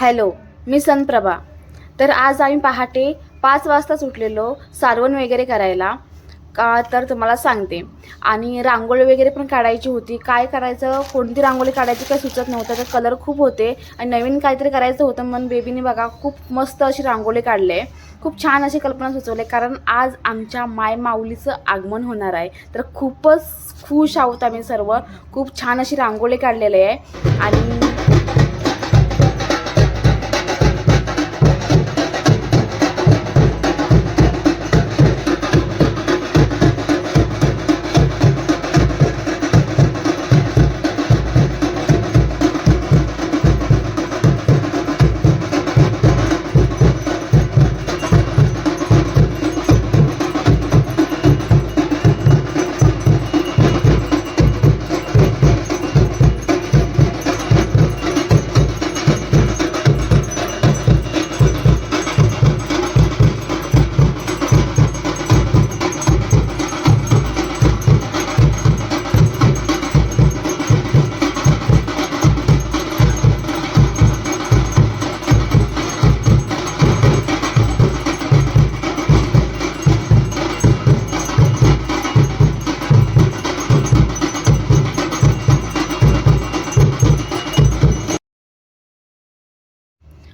Hello मी सनप्रभा तर आज आम्ही पहाटे पाच वाजताच उठलेलो सारवण वगैरे करायला. का तर तुम्हाला सांगते. आणि रांगोळी वगैरे पण काढायची होती. काय करायचं? कोणती रांगोळी काढायची काय सुचत नव्हतं. तर कलर खूप होते. आणि नवीन काहीतरी करायचं होतं. म्हणून बेबीने बघा खूप मस्त अशी रांगोळी काढले. खूप छान अशी कल्पना सुचवली. कारण आज आमच्या माय माऊलीचं आगमन होणार आहे. तर खूपच खुश आहोत आम्ही सर्व. खूप छान अशी रांगोळी काढलेली आहे. आणि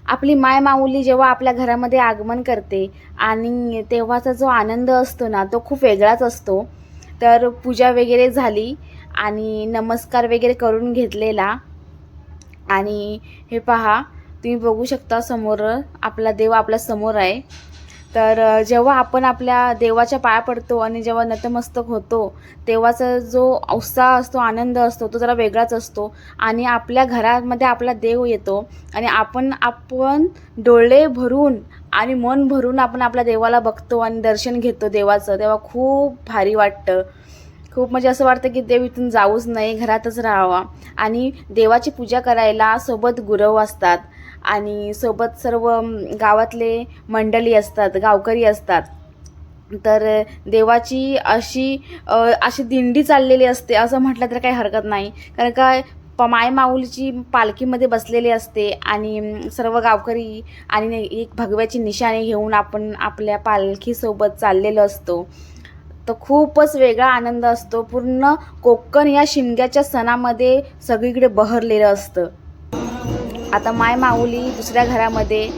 आपली माय माऊली जेव्हा आपल्या घरामध्ये आगमन करते आणि तेव्हाचा जो आनंद असतो ना तो खूप वेगळाच असतो. तर पूजा वगैरे झाली आणि नमस्कार वगैरे करून घेतलेला. आणि हे पहा तुम्ही बघू शकता समोर आपला देव आपल्यासमोर आहे. तर जेव्हा आपण आपल्या देवाच्या पाया पडतो आणि जेव्हा नतमस्तक होतो तेव्हाचा जो उत्साह असतो आनंद असतो तो जरा वेगळाच असतो. आणि आपल्या घरामध्ये आपला देव येतो आणि आपण आपण डोळे भरून आणि मन भरून आपण आपल्या देवाला बघतो आणि दर्शन घेतो देवाचं. तेव्हा खूप भारी वाटतं. खूप म्हणजे असं वाटतं की देव इथून जाऊच नाही घरातच राहावा. आणि देवाची पूजा करायला सोबत गुरव असतात. आणि सोबत सर्व गावातले मंडळी असतात गावकरी असतात. तर देवाची अशी अशी दिंडी चाललेली असते असं म्हटलं तर काही हरकत नाही. कारण काय प माय माऊलीची पालखीमध्ये बसलेली असते आणि सर्व गावकरी आणि एक भगव्याची निशाणी घेऊन आपण आपल्या पालखीसोबत चाललेलो असतो. तर खूपच वेगळा आनंद असतो. पूर्ण कोकण या शिमग्याच्या सणामध्ये सगळीकडे बहरलेलं असतं. आता माय माऊली दुसऱ्या घरामध्ये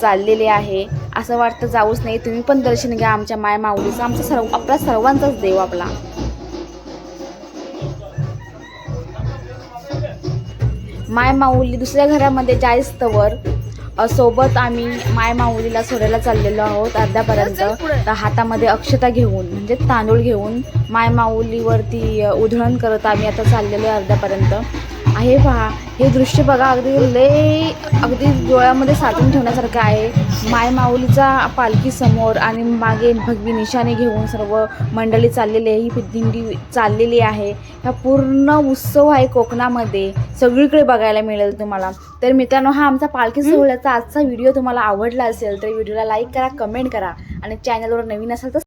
चाललेली आहे. असं वाटतं जाऊच नाही. तुम्ही पण दर्शन घ्या आमच्या माय माऊलीचं. आमचा सर्व आपला सर्वांचाच देव आपला. माय माऊली दुसऱ्या घरामध्ये जायस्तवर सोबत आम्ही माय माऊलीला सोडायला चाललेलो आहोत अर्ध्यापर्यंत. तर हातामध्ये अक्षता घेऊन म्हणजे तांदूळ घेऊन माय माऊलीवरती उधळण करत आम्ही आता चाललेलो आहे अर्ध्यापर्यंत. आहे पहा हे दृश्य बघा अगदी लय अगदी डोळ्यामध्ये साचून ठेवण्यासारखं आहे. माय माऊलीचा पालखी समोर आणि मागे भगवी निशाणे घेऊन सर्व मंडळी चाललेली आहे. ही दिंडी चाललेली आहे. हा पूर्ण उत्सव आहे कोकणामध्ये. सगळीकडे बघायला मिळेल तुम्हाला. तर मित्रांनो हा आमचा पालखी सोहळ्याचा आजचा व्हिडिओ तुम्हाला आवडला असेल तर व्हिडिओला लाईक करा कमेंट करा आणि चॅनलवर नवीन असेल तर